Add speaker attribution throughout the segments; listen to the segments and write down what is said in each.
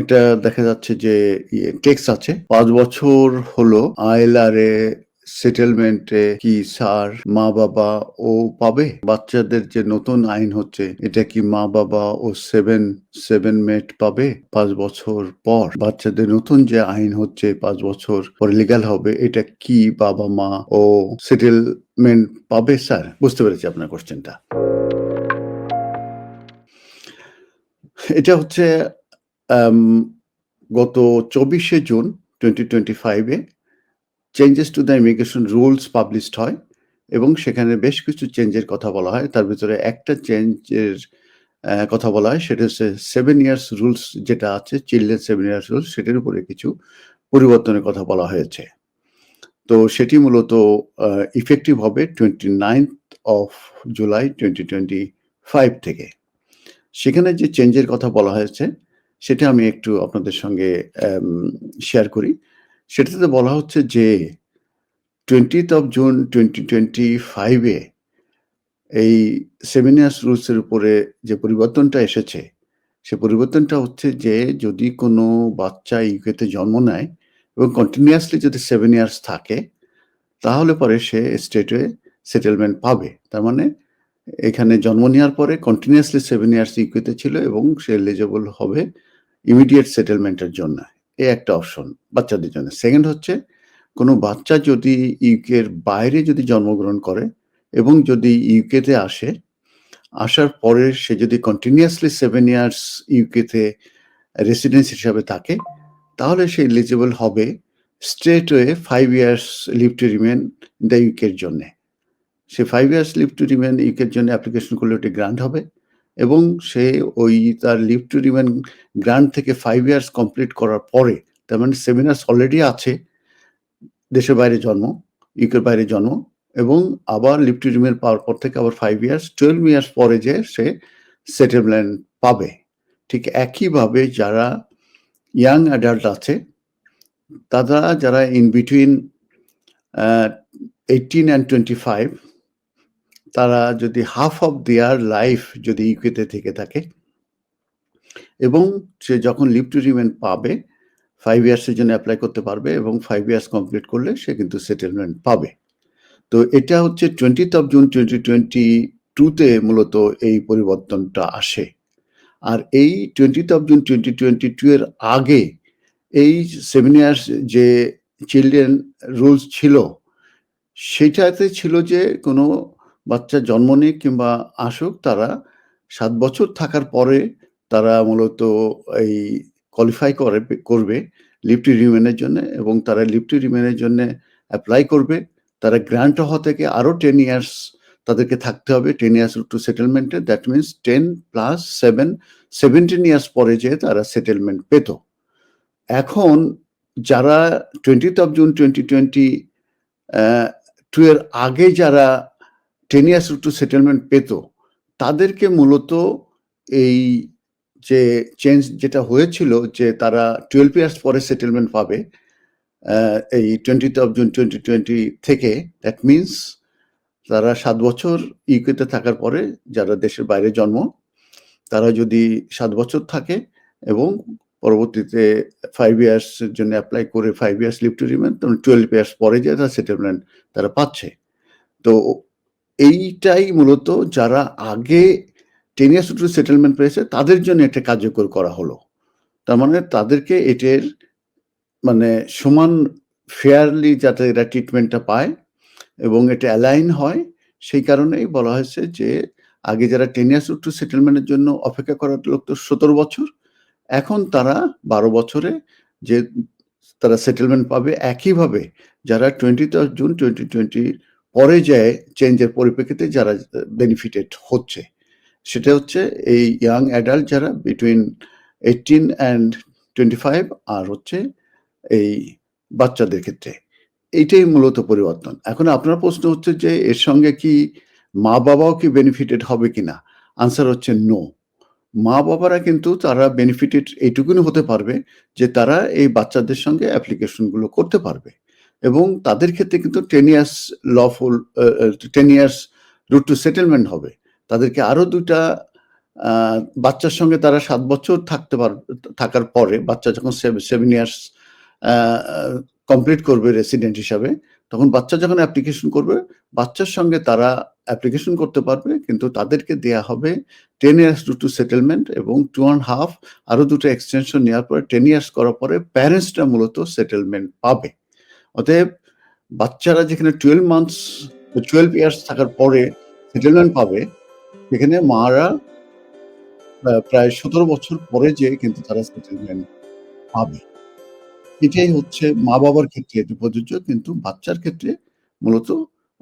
Speaker 1: একটা দেখা যাচ্ছে যে টেক্স আছে। পাঁচ বছর হলো আইএলআর এ সেটেলমেন্টে কি স্যার মা বাবা ও পাবে? বাচ্চাদের যে নতুন আইন হচ্ছে, এটা কি মা বাবা ও সেভেন সেভেন মেট পাবে পাঁচ বছর পর? বাচ্চাদের নতুন যে আইন হচ্ছে, পাঁচ বছর পরে লিগাল হবে, এটা কি বাবা মা ও সেটেলমেন্ট পাবে স্যার? বুঝতে পেরেছি আপনার কোশ্চেনটা এটা হচ্ছে গত চব্বিশে জুন টোয়েন্টি টোয়েন্টি ফাইভে changes to the immigration rules published হয় এবং সেখানে বেশ কিছু চেঞ্জের কথা বলা হয়। তার ভিতরে একটা চেঞ্জের কথা বলা হয়, সেটা হচ্ছে সেভেন ইয়ার্স রুলস যেটা আছে চিলড্রেন সেভেন ইয়ার্স রুলস সেটার উপরে কিছু পরিবর্তনের কথা বলা হয়েছে। তো সেটি মূলত ইফেক্টিভ হবে twenty ninth of July twenty twenty five থেকে। সেখানে যে চেঞ্জের কথা বলা হয়েছে সেটা আমি একটু আপনাদের সঙ্গে শেয়ার করি। সেটাতে বলা হচ্ছে যে twentieth of June twenty twenty ফাইভে এই সেভেন ইয়ার্স রুলসের উপরে যে পরিবর্তনটা এসেছে, সে পরিবর্তনটা হচ্ছে যে, যদি কোনো বাচ্চা ইউকেতে জন্ম নেয় এবং কন্টিনিউয়াসলি যদি সেভেন ইয়ার্স থাকে, তাহলে পরে সে স্টেটে সেটেলমেন্ট পাবে। তার মানে এখানে জন্ম নেওয়ার পরে কন্টিনিউয়াসলি সেভেন ইয়ার্স ইউকেতে ছিল এবং সে এলিজেবল হবে ইমিডিয়েট সেটেলমেন্টের জন্য। এ একটা অপশন বাচ্চাদের জন্য। সেকেন্ড হচ্ছে, কোনো বাচ্চা যদি ইউকের বাইরে যদি জন্মগ্রহণ করে এবং যদি ইউকেতে আসে, আসার পরে সে যদি কন্টিনিউয়াসলি সেভেন ইয়ার্স ইউকেতে রেসিডেন্স হিসাবে থাকে, তাহলে সে এলিজিবল হবে straight way five years leave to remain the ইউকের জন্যে। সে five years leave to remain ইউকের জন্য অ্যাপ্লিকেশন করলে ওটি গ্রান্ট হবে। এবং সে ওই তার লিভ টু রিমেন গ্রান্ট থেকে ফাইভ ইয়ার্স কমপ্লিট করার পরে, তার মানে সেভেন অলরেডি আছে, দেশের বাইরে জন্ম ইউকের বাইরে জন্ম, এবং আবার লিভ টু রিমেন পাওয়ার পর থেকে আবার ফাইভ ইয়ার্স টুয়েলভ ইয়ার্স পরে যে সে সেটেলমেন্ট পাবে। ঠিক একইভাবে যারা ইয়াং অ্যাডাল্ট আছে, তারা যারা in between eighteen and twenty five তারা যদি হাফ অফ দেয়ার লাইফ যদি ইউকেতে থেকে থাকে, এবং সে যখন লিভ টু রিমেন পাবে ফাইভ ইয়ার্সের জন্য অ্যাপ্লাই করতে পারবে এবং ফাইভ ইয়ার্স কমপ্লিট করলে সে কিন্তু সেটেলমেন্ট পাবে। তো এটা হচ্ছে twentieth of June twenty twenty টুতে মূলত এই পরিবর্তনটা আসে। আর এই twentieth of June twenty twenty two এর আগে এই সেভেন ইয়ার্স যে চিলড্রেন রুলস ছিল, সেটাতে ছিল যে কোনো বাচ্চা জন্ম নিক কিংবা আসুক, তারা সাত বছর থাকার পরে তারা মূলত এই কোয়ালিফাই করে, করবে লিফটি রিমেনের জন্য এবং তারা লিফটি রিমেনের জন্য অ্যাপ্লাই করবে। তারা গ্র্যান্ট হওয়া থেকে আরও টেন ইয়ার্স তাদেরকে থাকতে হবে ten years to সেটেলমেন্টে that means ten plus seven seventeen years পরে যে তারা সেটেলমেন্ট পেত। এখন যারা twentieth of June twenty twenty two এর আগে যারা টেন ইয়ার্স টু সেটেলমেন্ট পেত, তাদেরকে মূলত এই যে চেঞ্জ যেটা হয়েছিল যে তারা টুয়েলভ ইয়ার্স পরে সেটেলমেন্ট পাবে এই twentieth of June twenty twenty থেকে দ্যাট মিনস তারা সাত বছর ইউকেতে থাকার পরে যারা দেশের বাইরে জন্ম, তারা যদি সাত বছর থাকে এবং পরবর্তীতে ফাইভ ইয়ার্সের জন্য অ্যাপ্লাই করে five years leave to remain তখন টুয়েলভ ইয়ার্স পরে যে তারা সেটেলমেন্ট তারা পাচ্ছে। তো এইটাই মূলত যারা আগে টেন ইয়ার্স টু সেটেলমেন্ট পেয়েছে, তাদের জন্য এটা কার্যকর করা হলো। তার মানে তাদেরকে এটার মানে সমান ফেয়ারলি যাতে এরা ট্রিটমেন্টটা পায় এবং এটা অ্যালাইন হয়, সেই কারণেই বলা হয়েছে যে আগে যারা টেন ইয়ার্স টু সেটেলমেন্টের জন্য অপেক্ষা করার লোক তো সতেরো বছর, এখন তারা বারো বছরে যে তারা সেটেলমেন্ট পাবে একইভাবে যারা টোয়েন্টি জুন টোয়েন্টি টোয়েন্টি পরে যায় চেঞ্জের পরিপ্রেক্ষিতে যারা বেনিফিটেড হচ্ছে, সেটা হচ্ছে এই ইয়াং অ্যাডাল্ট যারা between eighteen and twenty five আর হচ্ছে এই বাচ্চাদের ক্ষেত্রে। এইটাই মূলত পরিবর্তন। এখন আপনার প্রশ্ন হচ্ছে যে এর সঙ্গে কি মা বাবাও কি বেনিফিটেড হবে কি না? আনসার হচ্ছে নো মা বাবারা কিন্তু তারা বেনিফিটেড এইটুকুনি হতে পারবে যে তারা এই বাচ্চাদের সঙ্গে অ্যাপ্লিকেশনগুলো করতে পারবে। এবং তাদের ক্ষেত্রে কিন্তু ten years lawful ten years route to settlement হবে তাদেরকে আরও দুটা বাচ্চার সঙ্গে তারা সাত বছর থাকতে পার থাকার পরে বাচ্চা যখন সেভেন ইয়ার্স কমপ্লিট করবে রেসিডেন্ট হিসাবে, তখন বাচ্চা যখন অ্যাপ্লিকেশন করবে, বাচ্চার সঙ্গে তারা অ্যাপ্লিকেশন করতে পারবে। কিন্তু তাদেরকে দেয়া হবে ten years to to settlement এবং টু অ্যান্ড হাফ আরও ২ টা এক্সটেনশন নেওয়ার পরে টেন ইয়ার্স করার পরে প্যারেন্টসরা মূলত সেটেলমেন্ট পাবে। অতএব বাচ্চারা যেখানে 12 মান্থস 12 ইয়ার্স থাকার পরে সেটেলমেন্ট পাবে, সেখানে মারা প্রায় ১৭ বছর পরে যেয়ে কিন্তু তারা সেটেলমেন্ট পাবে। এটাই হচ্ছে মা-বাবার ক্ষেত্রে এটি প্রযোজ্য। কিন্তু বাচ্চার ক্ষেত্রে মূলত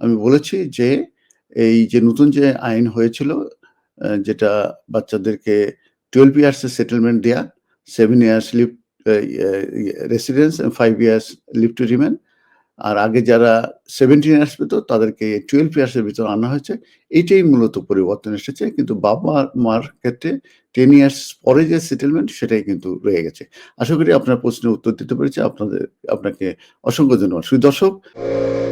Speaker 1: আমি বলেছি যে, এই যে নতুন যে আইন হয়েছিল যেটা বাচ্চাদেরকে 12 ইয়ার্স এর সেটেলমেন্ট দেয়া, seven years leave residence five years leave to remain আর আগে যারা 17 ইয়ার্স পেত, তাদেরকে টুয়েলভ ইয়ার্সের ভিতরে আনা হয়েছে। এইটাই মূলত পরিবর্তন এসেছে। কিন্তু বাবা-মার ক্ষেত্রে টেন ইয়ার্স পরে যে সেটেলমেন্ট সেটাই কিন্তু রয়ে গেছে। আশা করি আপনার প্রশ্নের উত্তর দিতে পেরেছি। আপনাদের, আপনাকে অসংখ্য ধন্যবাদ। সুদর্শক দর্শক